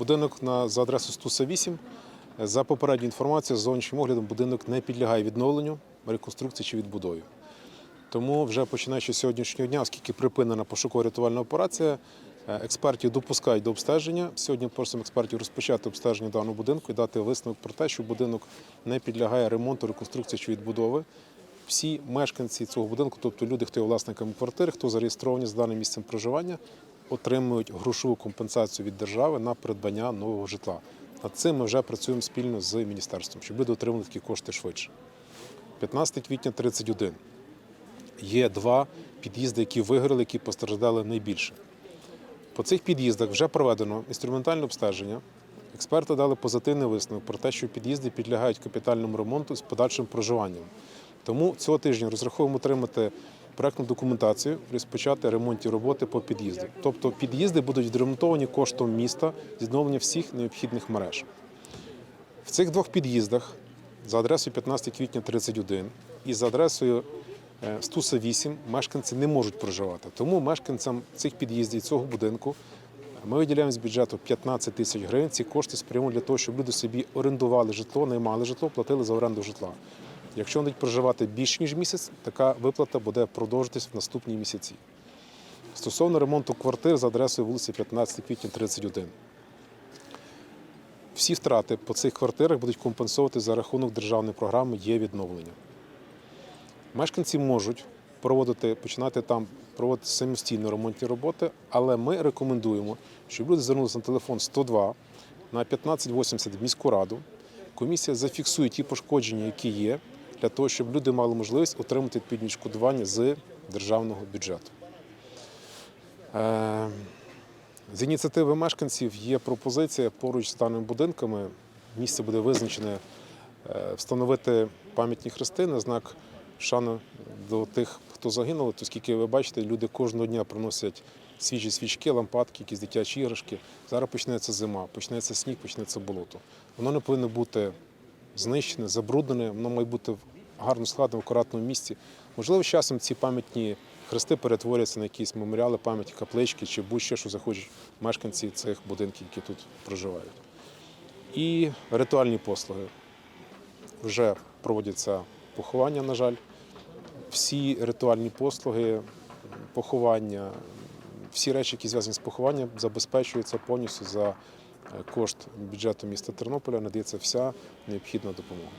Будинок на, за адресою Стуса 8. За попередньою інформацією, з зовнішнім оглядом будинок не підлягає відновленню, реконструкції чи відбудові. Тому вже починаючи з сьогоднішнього дня, оскільки припинена пошуково-рятувальна операція, е, експертів допускають до обстеження. Сьогодні просимо експертів розпочати обстеження даного будинку і дати висновок про те, що будинок не підлягає ремонту, реконструкції чи відбудови. Всі мешканці цього будинку, тобто люди, хто є власниками квартири, хто зареєстровані з даним місцем проживання, отримують грошову компенсацію від держави на придбання нового житла. Над цим ми вже працюємо спільно з міністерством, щоб люди отримали такі кошти швидше. 15 квітня 31. Є два під'їзди, які вигоріли, які постраждали найбільше. По цих під'їздах вже проведено інструментальне обстеження. Експерти дали позитивний висновок про те, що під'їзди підлягають капітальному ремонту з подальшим проживанням. Тому цього тижня розраховуємо отримати проектну документацію, розпочати ремонтні роботи по під'їзду. Тобто під'їзди будуть відремонтовані коштом міста з відновлення всіх необхідних мереж. В цих двох під'їздах за адресою 15 квітня 31 і за адресою е, Стуса 8 мешканці не можуть проживати. Тому мешканцям цих під'їздів цього будинку ми виділяємо з бюджету 15 тисяч гривень. Ці кошти спрямуємо для того, щоб люди собі орендували житло, наймали житло, платили за оренду житла. Якщо вони будуть проживати більше ніж місяць, така виплата буде продовжитись в наступні місяці. Стосовно ремонту квартир за адресою вулиці 15 квітня 31. Всі втрати по цих квартирах будуть компенсувати за рахунок державної програми є відновлення. Мешканці можуть проводити, починати там проводити самостійно ремонтні роботи, але ми рекомендуємо, щоб люди звернулися на телефон 102 на 1580 в міську раду. Комісія зафіксує ті пошкодження, які є, для того, щоб люди мали можливість отримати відповідні відшкодування з державного бюджету. Е, з ініціативи мешканців є пропозиція поруч з даними будинками. Місце буде визначене е, встановити пам'ятні хрести на знак шани до тих, хто загинув. Оскільки ви бачите, люди кожного дня приносять свіжі свічки, лампадки, якісь дитячі іграшки. Зараз почнеться зима, почнеться сніг, почнеться болото. Воно не повинно бути знищене, забруднене, воно має бути в гарно складено в акуратному місці. Можливо, з часом ці пам'ятні хрести перетворяться на якісь меморіали, пам'яті, каплички чи будь-що, що захочуть мешканці цих будинків, які тут проживають. І ритуальні послуги. Вже проводяться поховання, на жаль. Всі ритуальні послуги, поховання, всі речі, які зв'язані з похованням, забезпечуються повністю за кошт бюджету міста Тернополя, надається вся необхідна допомога.